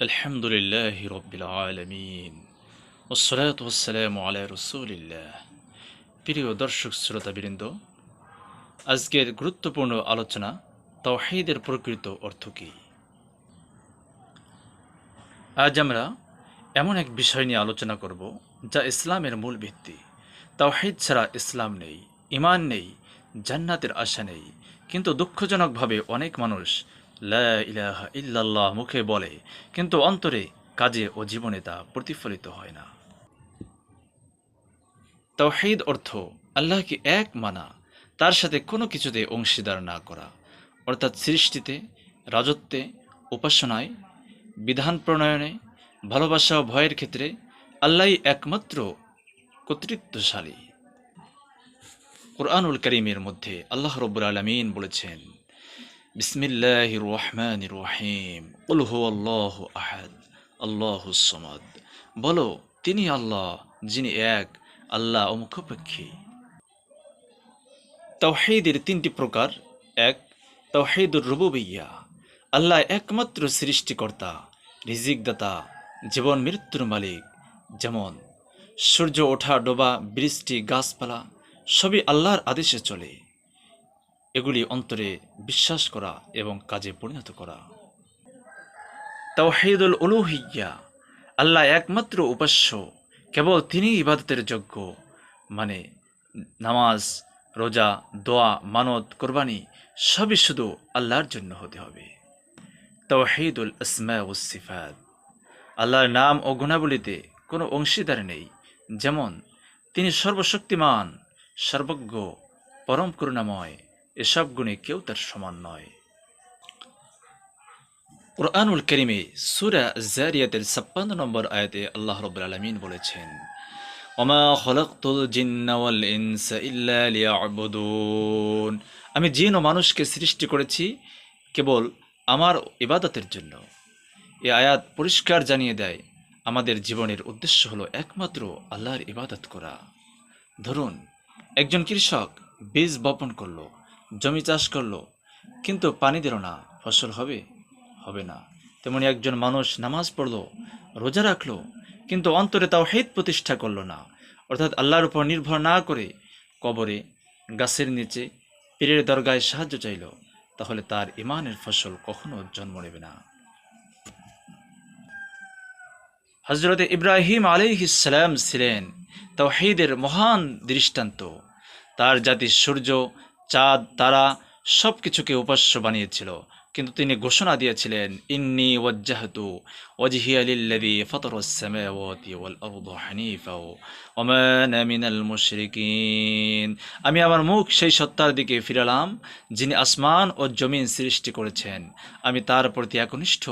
الحمد لله رب العالمين والصلاة والسلام على رسول الله প্রিয় দর্শক শ্রোতাবৃন্দ আজকের গুরুত্বপূর্ণ আলোচনা তাওহীদের প্রকৃত অর্থ কী আজ আমরা এমন এক বিষয় নিয়ে আলোচনা করব যা ইসলামের মূল ভিত্তি তাওহীদ ছাড়া ইসলাম নেই ইমান নেই জান্নাতের আশা নেই কিন্তু দুঃখজনকভাবে অনেক মানুষ লা ইল্লাল্লাহ মুখে বলে, কিন্তু অন্তরে কাজে ও জীবনে তা প্রতিফলিত হয় না। তাওহীদ অর্থ আল্লাহকে এক মানা, তার সাথে কোনো কিছুতে অংশীদার না করা। অর্থাৎ সৃষ্টিতে, রাজত্বে, উপাসনায়, বিধান প্রণয়নে, ভালোবাসা ও ভয়ের ক্ষেত্রে আল্লাহই একমাত্র কর্তৃত্বশালী। কোরআনুল করিমের মধ্যে আল্লাহ রব্বুল আলমিন বলেছেন বিসমিল্লাহ রহমান রহিম উলহু আল্লাহ আহাদ, আল্লাহ সমাদ। বলো, তিনি আল্লাহ, যিনি এক, আল্লাহ অমুখপেক্ষী তাওহীদের তিনটি প্রকার, এক, তাওহীদুর রুবুবিয়া আল্লাহ একমাত্র সৃষ্টিকর্তা, রিজিকদাতা, জীবন মৃত্যুর মালিক। যেমন, সূর্য ওঠা ডোবা, বৃষ্টি, গাছপালা, সবই আল্লাহর আদেশে চলে। এগুলি অন্তরে বিশ্বাস করা এবং কাজে পরিণত করা। তাওহীদুল উলুহিয়া আল্লাহ একমাত্র উপাস্য, কেবল তিনি ইবাদতের যোগ্য মানে নামাজ, রোজা, দোয়া, মানত, কোরবানি, সবই শুধু আল্লাহর জন্য হতে হবে। তাওহীদুল ইসমা ও সিফাত, আল্লাহর নাম ও গুণাবলীতে কোনো অংশীদার নেই, যেমন তিনি সর্বশক্তিমান, সর্বজ্ঞ, পরম করুণাময় এসব গুণে কেউ তার সমান নয়। কোরআনুল করিমে সুরা জারিয়াতের ছাপ্পান্ন নম্বর আয়াতে আল্লাহ রব্বুল আলমিন বলেছেন, ওমা খলকতুল জিন্না ওয়াল ইনসা ইল্লা লিয়াবুদুন। আমি জিন ও মানুষকে সৃষ্টি করেছি কেবল আমার ইবাদতের জন্য। এ আয়াত পরিষ্কার জানিয়ে দেয়, আমাদের জীবনের উদ্দেশ্য হলো একমাত্র আল্লাহর ইবাদত করা। ধরুন, একজন কৃষক বীজ বপন করল জমি চাষ করল, কিন্তু পানি দিল না, ফসল হবে হবে না। তেমনি একজন মানুষ নামাজ পড়ল, রোজা রাখল, কিন্তু অন্তরে তাও হেদ প্রতিষ্ঠা করল না। অর্থাৎ আল্লাহর উপর নির্ভর না করে কবরে, গাছের নিচে, পীরের দরগায় সাহায্য চাইল, তাহলে তার ইমানের ফসল কখনো জন্ম নেবে না। হজরত ইব্রাহিম আলাইহিসালাম ছিলেন তাওহীদের মহান দৃষ্টান্ত। তার জাতি সূর্য চাঁদ, তারা সব কিছুকে উপাস্য বানিয়েছিল। কিন্তু তিনি ঘোষণা দিয়েছিলেন, ইন্নি ওয়াজ্জাহতু লিল্লাযী ফাতারাস সামাওয়াতি ওয়াল আরদা হানিফা ওয়া আনা মিনাল মুশরিকিন। আমি আমার মুখ সেই সত্তার দিকে ফিরালাম, যিনি আসমান ও জমিন সৃষ্টি করেছেন। আমি তার প্রতি একনিষ্ঠ,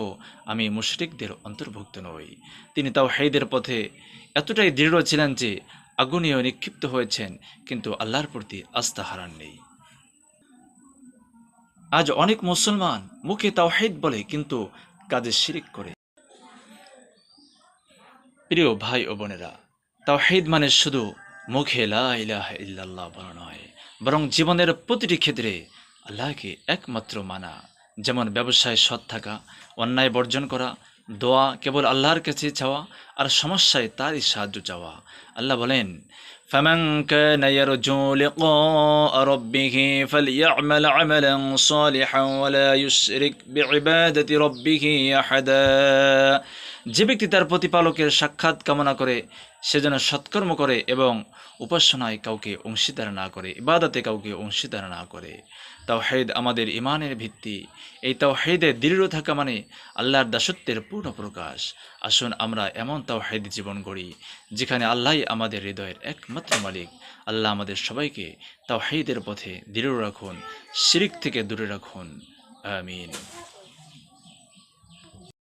আমি মুশরিকদের অন্তর্ভুক্ত নই। তিনি তাও হেদের পথে এতটাই দৃঢ় ছিলেন যে আগুনেও নিক্ষিপ্ত হয়েছেন, কিন্তু আল্লাহর প্রতি আস্থা হারান নেই। আজ অনেক মুসলমান মুখে তাওহিদ বলে, কিন্তু কাজে শিরিক করে। প্রিয় ভাই ও বোনেরা, তাওহিদ মানে শুধু মুখে লাহ বলা নয়, বরং জীবনের প্রতিটি ক্ষেত্রে আল্লাহকে একমাত্র মানা। যেমন ব্যবসায় সৎ থাকা, অন্যায় বর্জন করা দোয়া কেবল আল্লাহর কাছে চাওয়া আর সমস্যায় তারই সাহায্য চাওয়া আল্লাহ বলেন فمن كان يرجو لقاء ربه فليعمل عملا صالحا ولا يشرك بعبادة ربه أحدا যে ব্যক্তি তার প্রতিপালকের সাক্ষাৎ কামনা করে, সে যেন সৎকর্ম করে এবং উপাসনায় কাউকে অংশীদার না করে, ইবাদতে কাউকে অংশীদার না করে। তাও তাওহেদ আমাদের ইমানের ভিত্তি। এই তাও তাওহেদে দৃঢ় থাকা মানে আল্লাহর দাসত্বের পূর্ণ প্রকাশ। আসুন আমরা এমন তাও তাওহেদ জীবন গড়ি, যেখানে আল্লাহই আমাদের হৃদয়ের একমাত্র মালিক। আল্লাহ আমাদের সবাইকে তাও তাওহেদের পথে দৃঢ় রাখুন, শিরিক থেকে দূরে রাখুন। আমিন।